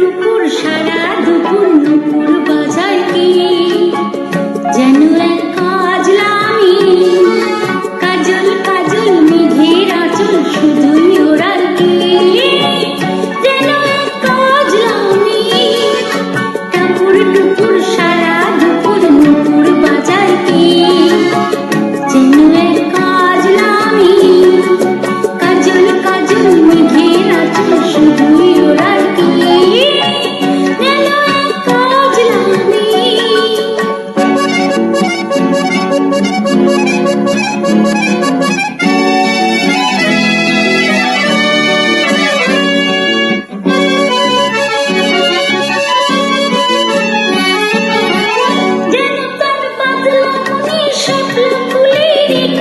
দুপুর সারা দুপুর